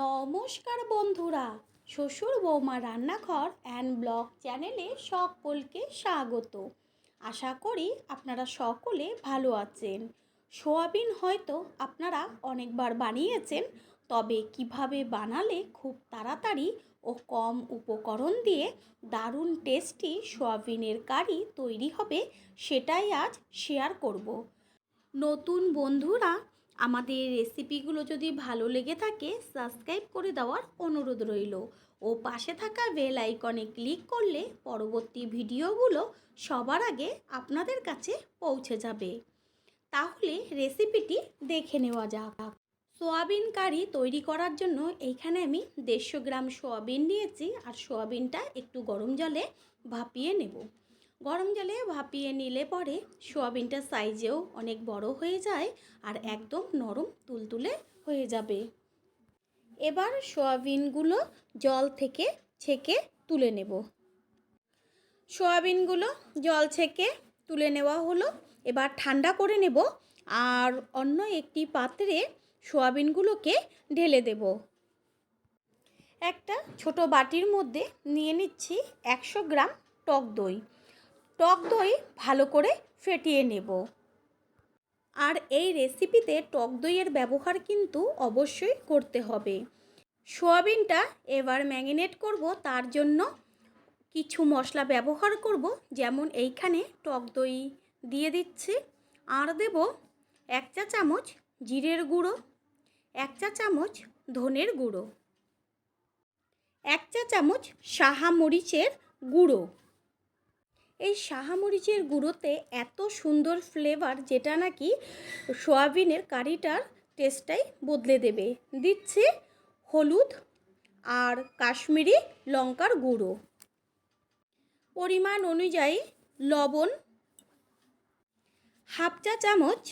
নমস্কার বন্ধুরা, শ্বশুর বৌমা রান্নাঘর অ্যান্ড ব্লগ চ্যানেলে সকলকে স্বাগত। আশা করি আপনারা সকলে ভালো আছেন। সোয়াবিন হয়তো আপনারা অনেকবার বানিয়েছেন, তবে কীভাবে বানালে খুব তাড়াতাড়ি ও কম উপকরণ দিয়ে দারুণ টেস্টি সোয়াবিনের কারি তৈরি হবে সেটাই আজ শেয়ার করব। নতুন বন্ধুরা আমাদের রেসিপিগুলো যদি ভালো লেগে থাকে, সাবস্ক্রাইব করে দেওয়ার অনুরোধ রইল। ও পাশে থাকা বেল আইকনে ক্লিক করলে পরবর্তী ভিডিওগুলো সবার আগে আপনাদের কাছে পৌঁছে যাবে। তাহলে রেসিপিটি দেখে নেওয়া যাক। সোয়াবিন কারি তৈরি করার জন্য এইখানে আমি দেড়শো গ্রাম সোয়াবিন নিয়েছি, আর সোয়াবিনটা একটু গরম জলে ভাপিয়ে নেব। গরম জলে ভাপিয়ে নিলে পরে সোয়াবিনটা সাইজেও অনেক বড় হয়ে যায় আর একদম নরম তুলতুলে হয়ে যাবে। এবার সোয়াবিনগুলো জল থেকে ছেঁকে তুলে নেব। সোয়াবিনগুলো জল ছেঁকে তুলে নেওয়া হলো। এবার ঠান্ডা করে নেব আর অন্য একটি পাত্রে সোয়াবিনগুলোকে ঢেলে দেব। একটা ছোট বাটির মধ্যে নিয়ে নিচ্ছি একশো গ্রাম টক দই। টক দই ভালো করে ফেটিয়ে নেব। আর এই রেসিপিতে টক দইয়ের ব্যবহার কিন্তু অবশ্যই করতে হবে। সোয়াবিনটা এবার ম্যাগিনেট করব, তার জন্য কিছু মশলা ব্যবহার করব, যেমন এইখানে টক দই দিয়ে দিচ্ছি। আর দেব এক চা চামচ জিরের গুঁড়ো, এক চা চামচ ধনের গুঁড়ো, এক চা চামচ সাহা মরিচের গুঁড়ো। এই সাহামরিচের গুঁড়োতে এত সুন্দর ফ্লেভার যেটা নাকি সোয়াবিনের কারিটার টেস্টটাই বদলে দেবে। দিচ্ছে হলুদ আর কাশ্মীরি লঙ্কার গুঁড়ো। পরিমাণ অনুযায়ী লবণ, হাফ চা চামচ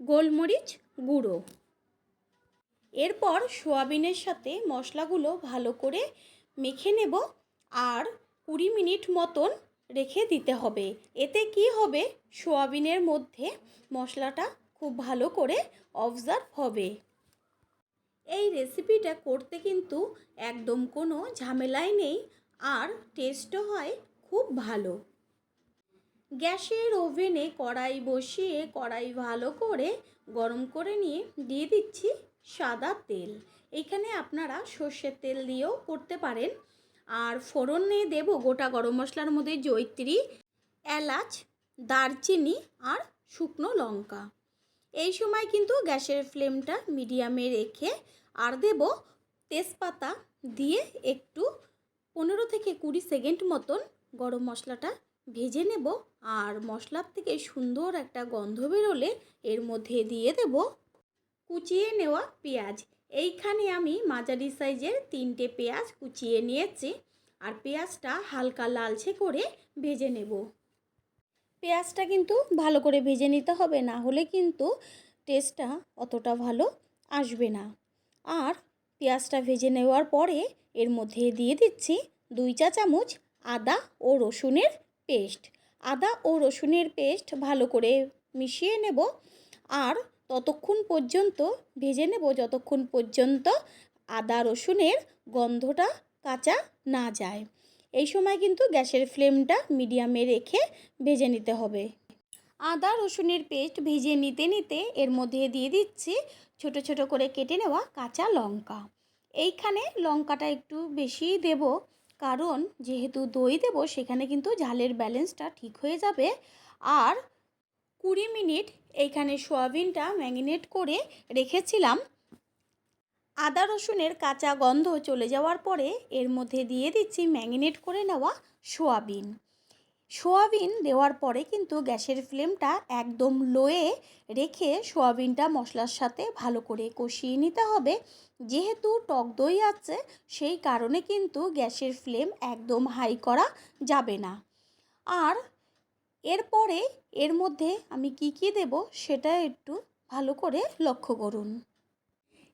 গোলমরিচ গুঁড়ো। এরপর সোয়াবিনের সাথে মশলাগুলো ভালো করে মেখে নেব আর কুড়ি মিনিট মতন রেখে দিতে হবে। এতে কি হবে? সোয়াবিনের মধ্যে মশলাটা খুব ভালো করে অবজার্ভ হবে। এই রেসিপিটা করতে কিন্তু একদম কোনো ঝামেলাই নেই আর টেস্টও হয় খুব ভালো। গ্যাসের ওভেনে কড়াই বসিয়ে কড়াই ভালো করে গরম করে নিয়ে দিয়ে দিচ্ছি সাদা তেল। এখানে আপনারা সর্ষের তেল দিয়েও করতে পারেন। আর ফোড়নে দেব গোটা গরম মশলার মধ্যে জৈত্রী এলাচ, দারচিনি আর শুকনো লঙ্কা। এই সময় কিন্তু গ্যাসের ফ্লেমটা মিডিয়ামে রেখে আর দেব তেজপাতা দিয়ে একটু পনেরো থেকে কুড়ি সেকেন্ড মতন গরম মশলাটা ভেজে নেব আর মশলার থেকে সুন্দর একটা গন্ধ বেরোলে এর মধ্যে দিয়ে দেব কুচিয়ে নেওয়া পেঁয়াজ। এইখানে আমি মাঝারি সাইজের তিনটে পেঁয়াজ কুচিয়ে নিয়েছি আর পেঁয়াজটা হালকা লালচে করে ভেজে নেব। পেঁয়াজটা কিন্তু ভালো করে ভেজে নিতে হবে, না হলে কিন্তু টেস্টটা অতটা ভালো আসবে না। আর পেঁয়াজটা ভেজে নেওয়ার পরে এর মধ্যে দিয়ে দিচ্ছি দুই চা চামচ আদা ও রসুনের পেস্ট। আদা ও রসুনের পেস্ট ভালো করে মিশিয়ে নেব আর ততক্ষণ পর্যন্ত, ভেজে নেব যতক্ষণ পর্যন্ত আদা রসুনের গন্ধটা কাঁচা না যায়। এই সময় কিন্তু গ্যাসের ফ্লেমটা মিডিয়ামে রেখে ভেজে নিতে হবে। আদা রসুনের পেস্ট ভেজে নিতে নিতে এর মধ্যে দিয়ে দিচ্ছি ছোট ছোট করে কেটে নেওয়া কাঁচা লঙ্কা। এইখানে লঙ্কাটা একটু বেশি দেব, কারণ যেহেতু দই দেব, সেখানে কিন্তু ঝালের ব্যালেন্সটা ঠিক হয়ে যাবে। আর কুড়ি মিনিট এইখানে সোয়াবিনটা ম্যাগিনেট করে রেখেছিলাম। আদা রসুনের কাঁচা গন্ধ চলে যাওয়ার পরে এর মধ্যে দিয়ে দিচ্ছি ম্যাগিনেট করে নেওয়া সোয়াবিন। সোয়াবিন দেওয়ার পরে কিন্তু গ্যাসের ফ্লেমটা একদম লোয়ে রেখে সোয়াবিনটা মশলার সাথে ভালো করে কষিয়ে নিতে হবে। যেহেতু টক দই আছে, সেই কারণে কিন্তু গ্যাসের ফ্লেম একদম হাই করা যাবে না। আর এরপরে এর মধ্যে আমি কি কি দেব সেটা একটু ভালো করে লক্ষ্য করুন।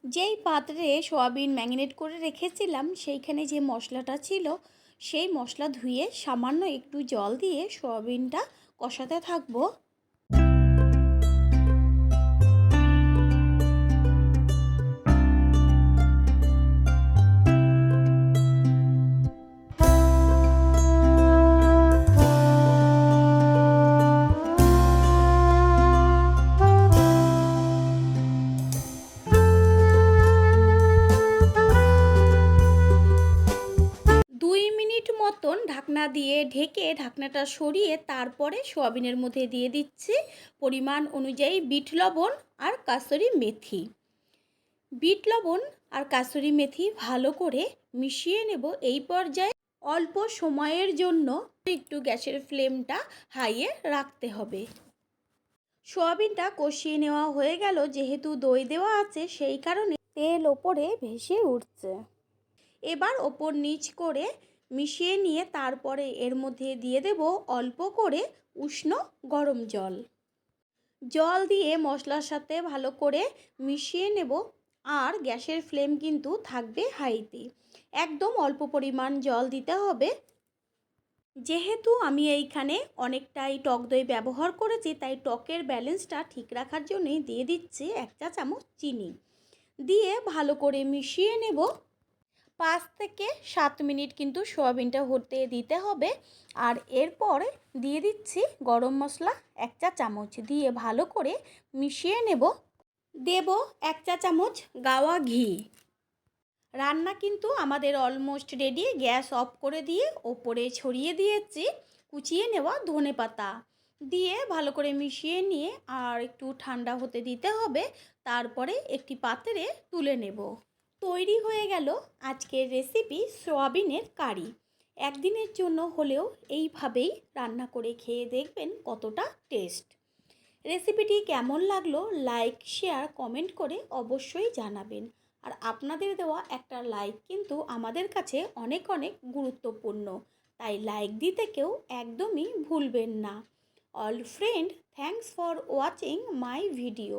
যেই পাত্রে সোয়াবিন ম্যাগিনেট করে রেখেছিলাম, সেইখানে যে মশলাটা ছিল, সেই মশলা ধুয়ে সামান্য একটু জল দিয়ে সোয়াবিনটা কষাতে থাকব। দিয়ে ঢেকে ঢাকনাটা সরিয়ে তারপরে সোয়াবিনের মধ্যে দিয়ে দিচ্ছি পরিমাণ অনুযায়ী বিট লবণ আর কাসুরি মেথি। বিট লবণ আর কাসুরি মেথি ভালো করে মিশিয়ে নেব এই পর্যায়ে। অল্প সময়ের জন্য একটু গ্যাসের ফ্লেমটা হাইয়ে রাখতে হবে। সোয়াবিনটা কষিয়ে নেওয়া হয়ে গেল, যেহেতু দই দেওয়া আছে সেই কারণে তেল ওপরে ভেসে উঠছে। এবার ওপর নিচ করে মিশিয়ে নিয়ে তারপরে এর মধ্যে দিয়ে দেব অল্প করে উষ্ণ গরম জল। জল দিয়ে মশলার সাথে ভালো করে মিশিয়ে নেব। আর গ্যাসের ফ্লেম কিন্তু থাকবে হাইতে। একদম অল্প পরিমাণ জল দিতে হবে। যেহেতু আমি এইখানে অনেকটাই টক দই ব্যবহার করেছি, তাই টকের ব্যালেন্সটা ঠিক রাখার জন্যই দিয়ে দিচ্ছি এক চা চামচ চিনি। দিয়ে ভালো করে মিশিয়ে নেব। পাঁচ থেকে সাত মিনিট কিন্তু সোয়াবিনটা হতে দিতে হবে। আর এরপর দিয়ে দিচ্ছি গরম মশলা এক চা চামচ। দিয়ে ভালো করে মিশিয়ে নেব। দেব এক চা চামচ গাওয়া ঘি। রান্না কিন্তু আমাদের অলমোস্ট রেডি গ্যাস অফ করে দিয়ে ওপরে ছড়িয়ে দিয়েছি। কুচিয়ে নেওয়া ধনে পাতা। দিয়ে ভালো করে মিশিয়ে নিয়ে আর একটু ঠান্ডা হতে দিতে হবে। তারপরে একটি পাত্রে তুলে নেব। তৈরি হয়ে গেল আজকের রেসিপি সোয়াবিনের কারি। একদিনের জন্য হলেও এইভাবেই রান্না করে খেয়ে দেখবেন কতটা টেস্ট। রেসিপিটি কেমন লাগল লাইক, শেয়ার, কমেন্ট করে অবশ্যই জানাবেন। আর আপনাদের দেওয়া একটা লাইক কিন্তু আমাদের কাছে অনেক অনেক গুরুত্বপূর্ণ। তাই লাইক দিতে কেউ একদমই ভুলবেন না। All friend thanks for watching my video.